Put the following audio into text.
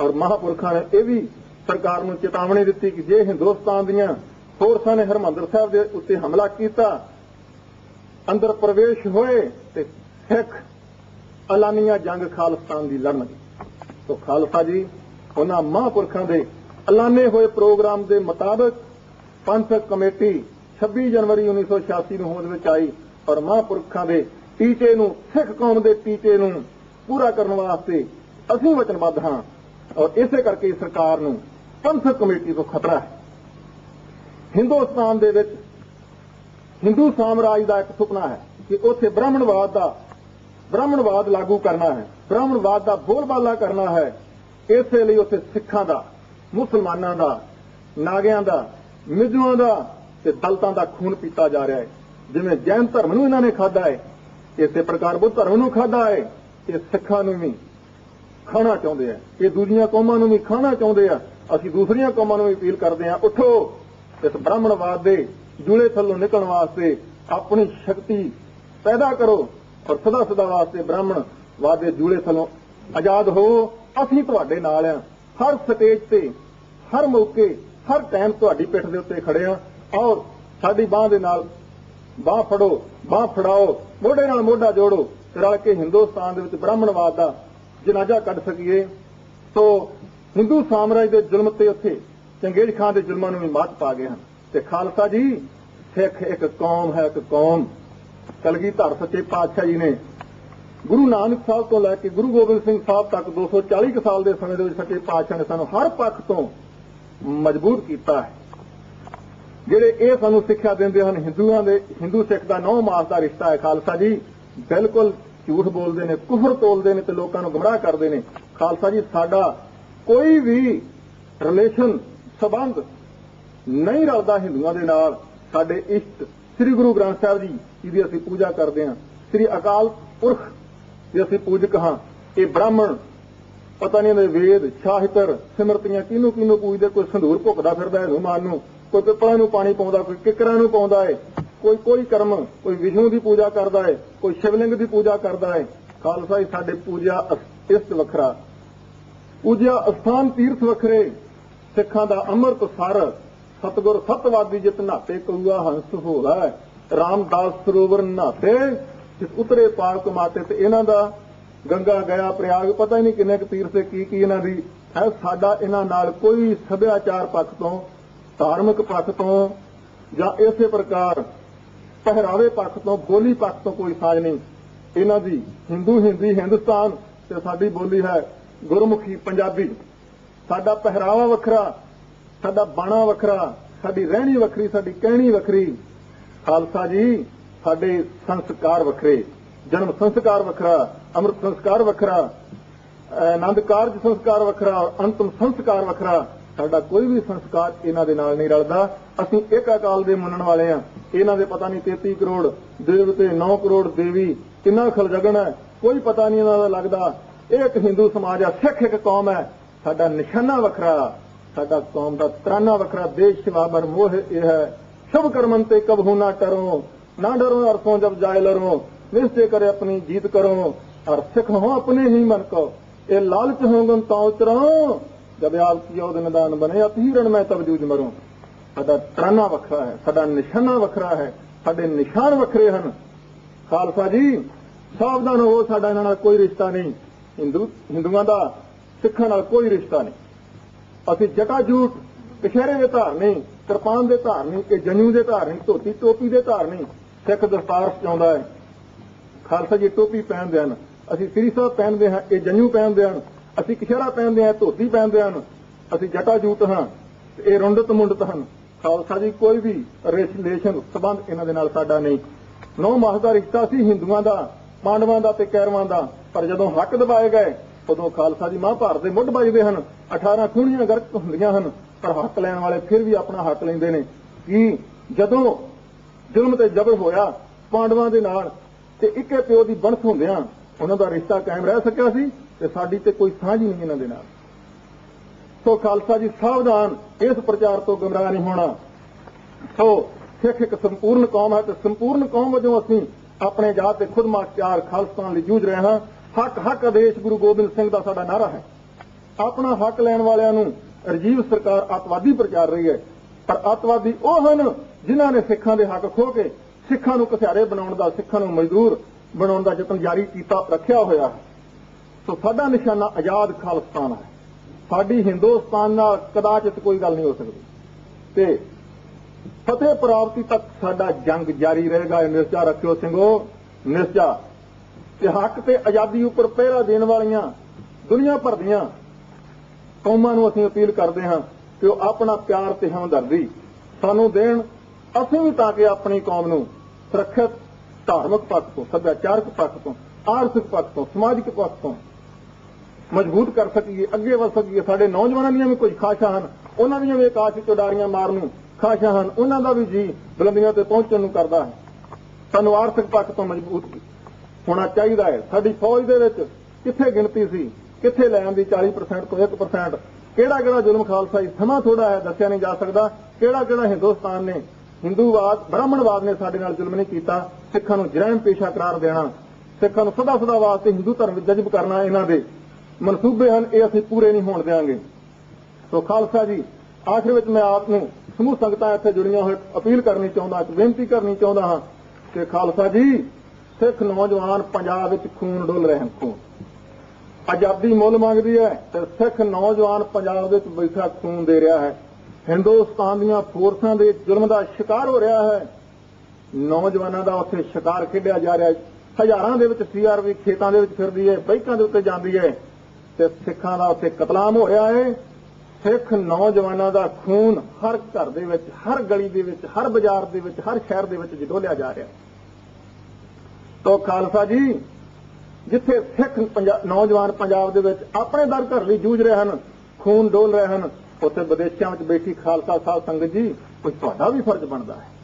ਔਰ ਮਹਾਪੁਰਖਾਂ ਨੇ ਇਹ ਵੀ ਸਰਕਾਰ ਨੂੰ ਚੇਤਾਵਨੀ ਦਿੱਤੀ ਕਿ ਜੇ ਹਿੰਦੁਸਤਾਨ ਦੀਆਂ ਫੋਰਸਾਂ ਨੇ ਹਰਮੰਦਰ ਸਾਹਿਬ ਦੇ ਉੱਤੇ ਹਮਲਾ ਕੀਤਾ, ਅੰਦਰ ਪ੍ਰਵੇਸ਼ ਹੋਏ ਤੇ ਸਿੱਖ ਐਲਾਨੀਆਂ ਜੰਗ ਖਾਲਸਤਾਨ ਦੀ ਲੜਨਗੇ ਤੋ ਖਾਲਸਾ ਜੀ, ਉਹਨਾਂ ਮਹਾਂਪੁਰਖਾਂ ਦੇ ਐਲਾਨੇ ਹੋਏ ਪ੍ਰੋਗਰਾਮ ਦੇ ਮੁਤਾਬਕ ਪੰਥਕ ਕਮੇਟੀ 26 ਜਨਵਰੀ 1986 ਨੂੰ ਹੋਂਦ ਵਿੱਚ ਆਈ ਔਰ ਮਹਾਂਪੁਰਖਾਂ ਦੇ ਟੀਚੇ ਨੂੰ, ਸਿੱਖ ਕੌਮ ਦੇ ਟੀਚੇ ਨੂੰ ਪੂਰਾ ਕਰਨ ਵਾਸਤੇ ਅਸੀਂ ਵਚਨਬੱਧ ਹਾਂ। ਔਰ ਇਸੇ ਕਰਕੇ ਸਰਕਾਰ ਨੂੰ ਪੰਥਕ ਕਮੇਟੀ ਤੋਂ ਖਤਰਾ ਹੈ। ਹਿੰਦੁਸਤਾਨ ਦੇ ਵਿੱਚ ਹਿੰਦੂ ਸਾਮਰਾਜ ਦਾ ਇੱਕ ਸੁਪਨਾ ਹੈ ਕਿ ਉੱਥੇ ਬ੍ਰਾਹਮਣਵਾਦ ਦਾ ਬ੍ਰਾਹਮਣਵਾਦ ਲਾਗੂ ਕਰਨਾ ਹੈ, ਬ੍ਰਾਹਮਣਵਾਦ ਦਾ ਬੋਲਬਾਲਾ ਕਰਨਾ ਹੈ। ਇਸੇ ਲਈ ਉੱਥੇ ਸਿੱਖਾਂ ਦਾ, ਮੁਸਲਮਾਨਾਂ ਦਾ, ਨਾਗਿਆਂ ਦਾ ਮਿਜ਼ੂਆਂ ਦਾ ਤੇ ਦਲਤਾਂ ਦਾ ਖੂਨ ਪੀਤਾ ਜਾ ਰਿਹਾ ਹੈ। ਜਿਵੇਂ ਜੈਨ ਧਰਮ ਨੂੰ ਇਹਨਾਂ ਨੇ ਖਾਦਾ ਹੈ, ਇਸੇ ਪ੍ਰਕਾਰ ਬੁੱਧ ਧਰਮ ਨੂੰ ਖਾਦਾ ਹੈ ਤੇ ਸਿੱਖਾਂ ਨੂੰ ਵੀ ਖਾਣਾ ਚਾਹੁੰਦੇ ਆ। ਇਹ ਦੂਜੀਆਂ ਕੌਮਾਂ ਨੂੰ ਵੀ ਖਾਣਾ ਚਾਹੁੰਦੇ ਆ। ਅਸੀਂ ਦੂਸਰੀਆਂ ਕੌਮਾਂ ਨੂੰ ਵੀ ਅਪੀਲ ਕਰਦੇ ਆ, ਉੱਠੋ। ਇਸ ਬ੍ਰਾਹਮਣਵਾਦ ਦੇ ਜੂਲੇ ਥੱਲੋਂ ਨਿਕਲਣ ਵਾਸਤੇ ਆਪਣੀ ਸ਼ਕਤੀ ਪੈਦਾ ਕਰੋ ਔਰ ਸਦਾ ਸਦਾ ਵਾਸਤੇ ਬ੍ਰਾਹਮਣਵਾਦ ਦੇ ਜੂਲੇ ਥੱਲੋਂ ਆਜ਼ਾਦ ਹੋ। ਅਸੀਂ ਤੁਹਾਡੇ ਨਾਲ ਆ। ਹਰ ਸਟੇਜ ਤੇ, ਹਰ ਮੌਕੇ, ਹਰ ਟਾਈਮ ਤੁਹਾਡੀ ਪਿੱਠ ਦੇ ਉੱਤੇ ਖੜੇ ਆ। ਔਰ ਸਾਡੀ ਬਾਹ ਦੇ ਨਾਲ ਬਾਹ ਫੜੋ, ਬਾਹ ਫੜਾਓ, ਮੋਢੇ ਨਾਲ ਮੋਢਾ ਜੋੜੋ। ਰਲ ਕੇ ਹਿੰਦੁਸਤਾਨ ਦੇ ਵਿੱਚ ਬ੍ਰਾਹਮਣਵਾਦ ਦਾ ਜਨਾਜ਼ਾ ਕੱਢ ਸਕੀਏ, ਸੋ ਹਿੰਦੂ ਸਾਮਰਾਜ ਦੇ ਜ਼ੁਲਮ ਤੇ ਉੱਥੇ ਚੰਗੇਜ਼ ਖਾਨ ਦੇ ਜ਼ੁਲਮਾਂ ਨੂੰ ਵੀ ਮਾਤ ਪਾ ਗਏ ਹਨ। ਤੇ ਖਾਲਸਾ ਜੀ, ਸਿੱਖ ਇੱਕ ਕੌਮ ਹੈ, ਇੱਕ ਕੌਮ। ਕਲਗੀਧਰ ਸੱਚੇ ਪਾਤਸ਼ਾਹ ਜੀ ਨੇ ਗੁਰੂ ਨਾਨਕ ਸਾਹਿਬ ਤੋਂ ਲੈ ਕੇ ਗੁਰੂ ਗੋਬਿੰਦ ਸਿੰਘ ਸਾਹਿਬ ਤੱਕ 240 ਕੁ ਸਾਲ ਦੇ ਸਮੇਂ ਦੇ ਵਿੱਚ ਸੱਚੇ ਪਾਤਸ਼ਾਹ ਨੇ ਸਾਨੂੰ ਹਰ ਪੱਖ ਤੋਂ ਮਜਬੂਰ ਕੀਤਾ ਹੈ। ਜਿਹੜੇ ਇਹ ਸਾਨੂੰ ਸਿੱਖਿਆ ਦਿੰਦੇ ਹਨ, ਹਿੰਦੂਆਂ ਦੇ, ਹਿੰਦੂ ਸਿੱਖ ਦਾ ਨੌ ਮਾਸ ਦਾ ਰਿਸ਼ਤਾ ਹੈ ਖਾਲਸਾ ਜੀ, ਬਿਲਕੁਲ ਝੂਠ ਬੋਲਦੇ ਨੇ, ਕੁਫਰ ਤੋਲਦੇ ਨੇ ਤੇ ਲੋਕਾਂ ਨੂੰ ਗਮਰਾਹ ਕਰਦੇ ਨੇ। ਖਾਲਸਾ ਜੀ, ਸਾਡਾ ਕੋਈ ਵੀ ਰਿਲੇਸ਼ਨ ਸਬੰਧ ਨਹੀਂ ਰਲਦਾ ਹਿੰਦੂਆਂ ਦੇ ਨਾਲ। ਸਾਡੇ ਇਸ਼ਟ ਸ੍ਰੀ ਗੁਰੂ ਗ੍ਰੰਥ ਸਾਹਿਬ ਜੀ, ਜਿਹਦੀ ਅਸੀਂ ਪੂਜਾ ਕਰਦੇ ਹਾਂ, ਸ੍ਰੀ ਅਕਾਲ ਪੁਰਖ ਦੀ ਅਸੀਂ ਪੂਜਕ ਹਾਂ। ਇਹ ਬ੍ਰਾਹਮਣ, ਪਤਾ ਨਹੀਂ ਇਹਦੇ ਵੇਦ, ਸਾਹਿਤਰ, ਸਿਮਰਤੀਆਂ ਕਿਹਨੂੰ ਕਿਹਨੂੰ ਪੂਜਦੇ, ਕੋਈ ਸੰਧੂਰ ਭੁੱਕਦਾ ਫਿਰਦਾ ਹੈ ਹਨੂਮਾਨ ਨੂੰ, ਕੋਈ ਪਿੱਪਲਾਂ ਨੂੰ ਪਾਣੀ ਪਾਉਂਦਾ, ਕੋਈ ਕਿਕਰਾਂ ਨੂੰ ਪਾਉਂਦਾ ਹੈ। ਕੋਈ ਕੋਈ ਕਰਮ, ਕੋਈ ਵਿਸ਼ਨੂੰ ਦੀ ਪੂਜਾ ਕਰਦਾ ਹੈ, ਕੋਈ ਸ਼ਿਵਲਿੰਗ ਦੀ ਪੂਜਾ ਕਰਦਾ ਹੈ। ਖਾਲਸਾ ਜੀ, ਸਾਡੇ ਪੂਜਾ ਇਸਤ ਵੱਖਰਾ। ਪੂਜਾ ਅਸਥਾਨ ਤੀਰਥ ਵੱਖਰੇ। ਸਿੱਖਾਂ ਦਾ ਅੰਮ੍ਰਿਤ ਸਰ, ਸਤਗੁਰ ਸਤਵਾਦੀ ਜਿਤ ਨਾਤੇ ਕਉਆ ਹੰਸ ਹੋਲਾ ਰਾਮਦਾਸ ਸਰੋਵਰ ਨਾਤੇ ਜਿਸ ਉਤਰੇ ਪਾਰ ਕਮਾਤੇ ਤੇ ਇਹਨਾਂ ਦਾ। ਗੰਗਾ ਗਿਆ, ਪ੍ਰਯਾਗ, ਪਤਾ ਹੀ ਨਹੀਂ ਕਿੰਨੇ ਕੁ ਤੀਰਥ ਤੇ ਕੀ ਕੀ ਇਹਨਾਂ ਦੀ। ਹੈ ਸਾਡਾ ਇਹਨਾਂ ਨਾਲ ਕੋਈ ਸੱਭਿਆਚਾਰ ਪੱਖ ਤੋਂ, ਧਾਰਮਿਕ ਪੱਖ ਤੋਂ ਜਾਂ ਇਸੇ ਪ੍ਰਕਾਰ ਪਹਿਰਾਵੇ ਪੱਖ ਤੋਂ, ਬੋਲੀ ਪੱਖ ਤੋਂ ਕੋਈ ਸਾਜ ਨਹੀਂ। ਇਹਨਾਂ ਦੀ ਹਿੰਦੂ, ਹਿੰਦੀ, ਹਿੰਦੁਸਤਾਨ ਤੇ ਸਾਡੀ ਬੋਲੀ ਹੈ ਗੁਰਮੁਖੀ ਪੰਜਾਬੀ। ਸਾਡਾ ਪਹਿਰਾਵਾ ਵੱਖਰਾ, ਸਾਡਾ ਬਾਣਾ ਵੱਖਰਾ, ਸਾਡੀ ਰਹਿਣੀ ਵੱਖਰੀ, ਸਾਡੀ ਕਹਿਣੀ ਵੱਖਰੀ। ਖਾਲਸਾ ਜੀ, ਸਾਡੇ ਸੰਸਕਾਰ ਵੱਖਰੇ, ਜਨਮ ਸੰਸਕਾਰ ਵੱਖਰਾ, ਅੰਮ੍ਰਿਤ ਸੰਸਕਾਰ ਵੱਖਰਾ ਆਨੰਦ ਕਾਰਜ ਸੰਸਕਾਰ ਵੱਖਰਾ, ਅੰਤਮ ਸੰਸਕਾਰ ਵੱਖਰਾ। ਸਾਡਾ ਕੋਈ ਵੀ ਸੰਸਕਾਰ ਇਹਨਾਂ ਦੇ ਨਾਲ ਨਹੀਂ ਰਲਦਾ। ਅਸੀਂ ਇੱਕ ਅਕਾਲ ਦੇ ਮੰਨਣ ਵਾਲੇ ਆ ਇਹਨਾਂ ਦੇ ਪਤਾ ਨਹੀਂ 33 ਕਰੋੜ, ਦੇਵ ਤੇ 9 ਕਰੋੜ ਦੇਵੀ, ਕਿੰਨਾ ਖਲਜਗਣਾ ਕੋਈ ਪਤਾ ਨਹੀਂ ਇਹਨਾਂ ਦਾ ਲੱਗਦਾ। ਇਹ ਇੱਕ ਹਿੰਦੂ ਸਮਾਜ ਆ ਸਿੱਖ ਇੱਕ ਕੌਮ ਹੈ। ਸਾਡਾ ਨਿਸ਼ਾਨਾ ਵੱਖਰਾ, ਸਾਡਾ ਕੌਮ ਦਾ ਤਰਾਨਾ ਵੱਖਰਾ, ਦੇਸ਼ ਸ਼ਿਵਾਬਰ ਮੋਹ ਇਹ ਹੈ। ਸਭ ਕਰਮਨ ਤੇ ਕਬਹੂ ਨਾ ਟਰੋ ਨਾ ਡਰੋ ਅਰਥੋਂ ਜਬ ਜਾਇ ਲਰੋ, ਨਿਸ਼ਚੈ ਕਰੇ ਆਪਣੀ ਜੀਤ ਕਰੋ। ਔਰ ਸਿੱਖ ਹੋ ਆਪਣੇ ਹੀ ਮਨ ਕੋ, ਇਹ ਲਾਲਚ ਹੋਂਗਨ ਤਾਂ ਉਤਰੋ। ਜਬ ਆਪ ਕੀ ਉਹ ਨਿਦਾਨ ਬਨੇ ਅਤਹੀਰਣ ਮੈਂ ਤਬ ਜੂਜ ਮਰੂੰ। ਸਾਡਾ ਤਰਾਨਾ ਵੱਖਰਾ ਹੈ, ਸਾਡਾ ਨਿਸ਼ਾਨਾ ਵੱਖਰਾ ਹੈ, ਸਾਡੇ ਨਿਸ਼ਾਨ ਵੱਖਰੇ ਹਨ। ਖਾਲਸਾ ਜੀ, ਸਾਵਧਾਨ ਹੋ ਸਾਡਾ ਇਹਨਾਂ ਨਾਲ ਕੋਈ ਰਿਸ਼ਤਾ ਨਹੀਂ। ਹਿੰਦੂ, ਹਿੰਦੂਆਂ ਦਾ, ਸਿੱਖਾਂ ਨਾਲ ਕੋਈ ਰਿਸ਼ਤਾ ਨਹੀਂ। ਅਸੀਂ ਜਟਾ ਜੂਟ ਕਸ਼ਹਿਰੇ ਦੇ ਧਾਰ ਨਹੀਂ, ਕਿਰਪਾਨ ਦੇ ਧਾਰਨੀ ਨਹੀਂ, ਕਿ ਜਨੂ ਦੇ ਧਾਰਨੀ ਧੋਤੀ ਟੋਪੀ ਦੇ ਧਾਰਨੀ ਸਿੱਖ ਦਸਤਾਰ ਸਜਾਉਂਦਾ ਹੈ। ਖਾਲਸਾ ਜੀ, ਟੋਪੀ ਪਹਿਨਦੇ ਹਨ। ਅਸੀਂ ਸ੍ਰੀ ਸਾਹਿਬ ਪਹਿਨਦੇ ਹਾਂ, ਇਹ ਜਨੂ ਪਹਿਨਦੇ ਹਨ। ਅਸੀਂ ਕਸ਼ਹਿਰਾ ਪਹਿਨਦੇ ਹਾਂ, ਧੋਤੀ ਪਹਿਨਦੇ ਹਨ। ਅਸੀਂ ਜਟਾ ਜੂਟ ਹਾਂ ਇਹ ਰੁੰਡਤ ਮੁੰਡਤ ਹਨ। ਖਾਲਸਾ ਜੀ, ਕੋਈ ਵੀ ਰਿਲੇਸ਼ਨ ਸਬੰਧ ਇਹਨਾਂ ਦੇ ਨਾਲ ਸਾਡਾ ਨਹੀਂ। ਨੌ ਮਾਸ ਦਾ ਰਿਸ਼ਤਾ ਸੀ ਹਿੰਦੂਆਂ ਦਾ, ਪਾਂਡਵਾਂ ਦਾ ਤੇ ਕੈਰਵਾਂ ਦਾ। ਪਰ ਜਦੋਂ ਹੱਕ ਦਬਾਏ ਗਏ, ਉਦੋਂ ਖਾਲਸਾ ਜੀ ਮਹਾਂਭਾਰਤ ਦੇ ਮੁੱਢ ਵੱਜਦੇ ਹਨ। 18 ਖੂਣੀਆਂ ਗਰਕ ਹੁੰਦੀਆਂ ਹਨ, ਪਰ ਹੱਕ ਲੈਣ ਵਾਲੇ ਫਿਰ ਵੀ ਆਪਣਾ ਹੱਕ ਲੈਂਦੇ ਨੇ। ਕਿ ਜਦੋਂ ਜ਼ੁਲਮ ਤੇ ਜ਼ਬਰ ਹੋਇਆ, ਪਾਂਡਵਾਂ ਦੇ ਨਾਲ ਤੇ ਇੱਕੇ ਪਿਓ ਦੀ ਬਣਤ ਹੁੰਦਿਆਂ ਉਹਨਾਂ ਦਾ ਰਿਸ਼ਤਾ ਕਾਇਮ ਰਹਿ ਸਕਿਆ ਸੀ ਤੇ ਸਾਡੀ ਤੇ ਕੋਈ ਸਾਂਝ ਹੀ ਨਹੀਂ ਇਹਨਾਂ ਦੇ ਨਾਲ। ਸੋ ਖਾਲਸਾ ਜੀ ਸਾਵਧਾਨ ਇਸ ਪ੍ਰਚਾਰ ਤੋਂ ਗਮਰਾਹ ਨਹੀਂ ਹੋਣਾ। ਸੋ ਸਿੱਖ ਇੱਕ ਸੰਪੂਰਨ ਕੌਮ ਹੈ ਤੇ ਸੰਪੂਰਨ ਕੌਮ ਵਜੋਂ ਅਸੀਂ ਆਪਣੇ ਜਾਤ ਤੇ ਖੁਦ ਮੁਖਤਿਆਰ ਖਾਲਸਤਾਨ ਲਈ ਜੂਝ ਰਹੇ ਹਾਂ। ਹੱਕ ਹੱਕ ਆਦੇਸ਼ ਗੁਰੂ ਗੋਬਿੰਦ ਸਿੰਘ ਦਾ ਸਾਡਾ ਨਾਰਾ ਹੈ। ਆਪਣਾ ਹੱਕ ਲੈਣ ਵਾਲਿਆਂ ਨੂੰ ਰਜੀਵ ਸਰਕਾਰ ਅੱਤਵਾਦੀ ਪ੍ਰਚਾਰ ਰਹੀ ਹੈ। ਪਰ ਅੱਤਵਾਦੀ ਉਹ ਹਨ ਜਿਨ੍ਹਾਂ ਨੇ ਸਿੱਖਾਂ ਦੇ ਹੱਕ ਖੋ ਕੇ ਸਿੱਖਾਂ ਨੂੰ ਕਸਿਆਰੇ ਬਣਾਉਣ ਦਾ, ਸਿੱਖਾਂ ਨੂੰ ਮਜ਼ਦੂਰ ਬਣਾਉਣ ਦਾ ਯਤਨ ਜਾਰੀ ਕੀਤਾ, ਰੱਖਿਆ ਹੋਇਆ ਹੈ। ਸੋ ਸਾਡਾ ਨਿਸ਼ਾਨਾ ਆਜ਼ਾਦ ਖਾਲਸਤਾਨ ਹੈ। ਸਾਡੀ ਹਿੰਦੁਸਤਾਨ ਨਾਲ ਕਦਾਚਿਤ ਕੋਈ ਗੱਲ ਨਹੀਂ ਹੋ ਸਕਦੀ। ਤੇ ਫਤਿਹ ਪ੍ਰਾਪਤੀ ਤੱਕ ਸਾਡਾ ਜੰਗ ਜਾਰੀ ਰਹੇਗਾ, ਇਹ ਨਿਸ਼ਚਾ ਰੱਖਿਓ ਸਿੰਘੋ। ਨਿਸ਼ਚਾ ਤੇ ਹੱਕ ਤੇ ਆਜ਼ਾਦੀ ਉੱਪਰ ਪਹਿਰਾ ਦੇਣ ਵਾਲੀਆਂ ਦੁਨੀਆ ਭਰ ਦੀਆਂ ਕੌਮਾਂ ਨੂੰ ਅਸੀਂ ਅਪੀਲ ਕਰਦੇ ਹਾਂ ਕਿ ਉਹ ਆਪਣਾ ਪਿਆਰ ਤੇ ਹਮਦਰਦੀ ਸਾਨੂੰ ਦੇਣ। ਅਸੀਂ ਵੀ ਤਾਂ ਕਿ ਆਪਣੀ ਕੌਮ ਨੂੰ ਸੁਰੱਖਿਅਤ ਧਾਰਮਿਕ ਪੱਖ ਤੋਂ, ਸੱਭਿਆਚਾਰਕ ਪੱਖ ਤੋਂ, ਆਰਥਿਕ ਪੱਖ ਤੋਂ, ਸਮਾਜਿਕ ਪੱਖ ਤੋਂ ਮਜ਼ਬੂਤ ਕਰ ਸਕੀਏ, ਅੱਗੇ ਵਧ ਸਕੀਏ। ਸਾਡੇ ਨੌਜਵਾਨਾਂ ਦੀਆਂ ਵੀ ਕੁਝ ਖਾਸ਼ਾਂ ਹਨ, ਉਹਨਾਂ ਦੀਆਂ ਵੀ ਆਕਾਸ਼ ਵਿੱਚ ਉਡਾਰੀਆਂ ਮਾਰਨ ਨੂੰ ਖਾਸ਼ਾਂ ਹਨ। ਉਹਨਾਂ ਦਾ ਵੀ ਜੀ ਬੁਲੰਦੀਆਂ ਤੇ ਪਹੁੰਚਣ ਨੂੰ ਕਰਦਾ ਹੈ। ਸਾਨੂੰ ਆਰਥਿਕ ਪੱਖ ਤੋਂ ਮਜ਼ਬੂਤ ਹੋਣਾ ਚਾਹੀਦਾ ਹੈ। ਸਾਡੀ ਫੌਜ ਦੇ ਵਿੱਚ ਕਿੱਥੇ ਗਿਣਤੀ ਸੀ, ਕਿੱਥੇ ਲੈ ਆਂਦੀ 40% ਤੋਂ 1% ਕਿਹੜਾ ਕਿਹੜਾ ਜ਼ੁਲਮ ਖਾਲਸਾ ਸੀ ਸਮਾਂ ਥੋੜਾ ਹੈ, ਦੱਸਿਆ ਨਹੀਂ ਜਾ ਸਕਦਾ। ਕਿਹੜਾ ਕਿਹੜਾ ਹਿੰਦੁਸਤਾਨ ਨੇ, ਹਿੰਦੂਵਾਦ, ਬ੍ਰਾਹਮਣਵਾਦ ਨੇ ਸਾਡੇ ਨਾਲ ਜ਼ੁਲਮ ਨਹੀਂ ਕੀਤਾ। ਸਿੱਖਾਂ ਨੂੰ ਜਰਮ ਪੇਸ਼ਾ ਕਰਾਰ ਦੇਣਾ, ਸਿੱਖਾਂ ਨੂੰ ਸਦਾ ਸਦਾ ਵਾਸਤੇ ਹਿੰਦੂ ਧਰਮ ਵਿੱਚ ਜਜ਼ਬ ਕਰਨਾ, ਇਹਨਾਂ ਦੇ ਮਨਸੂਬੇ ਹਨ, ਇਹ ਅਸੀਂ ਪੂਰੇ ਨਹੀਂ ਹੋਣ ਦੇਵਾਂਗੇ ਸੋ ਖਾਲਸਾ ਜੀ, ਆਖਰ ਵਿੱਚ ਮੈਂ ਆਪ ਨੂੰ ਸਮੂਹ ਸੰਗਤਾਂ ਇੱਥੇ ਜੁੜੀਆਂ ਹੋਏ ਅਪੀਲ ਕਰਨੀ ਚਾਹੁੰਦਾ ਬੇਨਤੀ ਕਰਨੀ ਚਾਹੁੰਦਾ ਹਾਂ ਕਿ ਖਾਲਸਾ ਜੀ, ਸਿੱਖ ਨੌਜਵਾਨ ਪੰਜਾਬ ਵਿੱਚ ਖੂਨ ਡੁੱਲ ਰਹੇ ਹਨ, ਖੂਨ। ਆਜ਼ਾਦੀ ਮੁੱਲ ਮੰਗਦੀ ਹੈ ਤੇ ਸਿੱਖ ਨੌਜਵਾਨ ਪੰਜਾਬ ਵਿੱਚ ਬੈਠਾ ਖੂਨ ਦੇ ਰਿਹਾ ਹੈ। ਹਿੰਦੁਸਤਾਨ ਦੀਆਂ ਫੋਰਸਾਂ ਦੇ ਜ਼ੁਲਮ ਦਾ ਸ਼ਿਕਾਰ ਹੋ ਰਿਹਾ ਹੈ। ਨੌਜਵਾਨਾਂ ਦਾ ਉੱਥੇ ਸ਼ਿਕਾਰ ਖੇਡਿਆ ਜਾ ਰਿਹਾ ਹੈ। ਹਜ਼ਾਰਾਂ ਦੇ ਵਿੱਚ ਸੀਆਰਵੀ ਖੇਤਾਂ ਦੇ ਵਿੱਚ ਫਿਰਦੀ ਹੈ ਬਾਈਕਾਂ ਦੇ ਉੱਤੇ ਜਾਂਦੀ ਹੈ। ਤੇ ਸਿੱਖਾਂ ਦਾ ਉੱਥੇ ਕਤਲਾਮ ਹੋ ਰਿਹਾ ਹੈ ਸਿੱਖ ਨੌਜਵਾਨਾਂ ਦਾ ਖੂਨ ਹਰ ਘਰ ਦੇ ਵਿੱਚ, ਹਰ ਗਲੀ ਦੇ ਵਿੱਚ, ਹਰ ਬਾਜ਼ਾਰ ਦੇ ਵਿੱਚ, ਹਰ ਸ਼ਹਿਰ ਦੇ ਵਿੱਚ ਜਡੋਲਿਆ ਜਾ ਰਿਹਾ। ਤੋ ਖਾਲਸਾ ਜੀ, ਜਿੱਥੇ ਸਿੱਖ ਨੌਜਵਾਨ ਪੰਜਾਬ ਦੇ ਵਿੱਚ ਆਪਣੇ ਦਰ ਘਰ ਲਈ ਜੂਝ ਰਹੇ ਹਨ, ਖੂਨ ਡੋਲ ਰਹੇ ਹਨ, ਉੱਥੇ ਵਿਦੇਸ਼ਾਂ ਵਿੱਚ ਬੈਠੀ ਖਾਲਸਾ ਸਾਹਿਬ ਸੰਗਤ ਜੀ, ਕੋਈ ਤੁਹਾਡਾ ਵੀ ਫਰਜ਼ ਬਣਦਾ ਹੈ।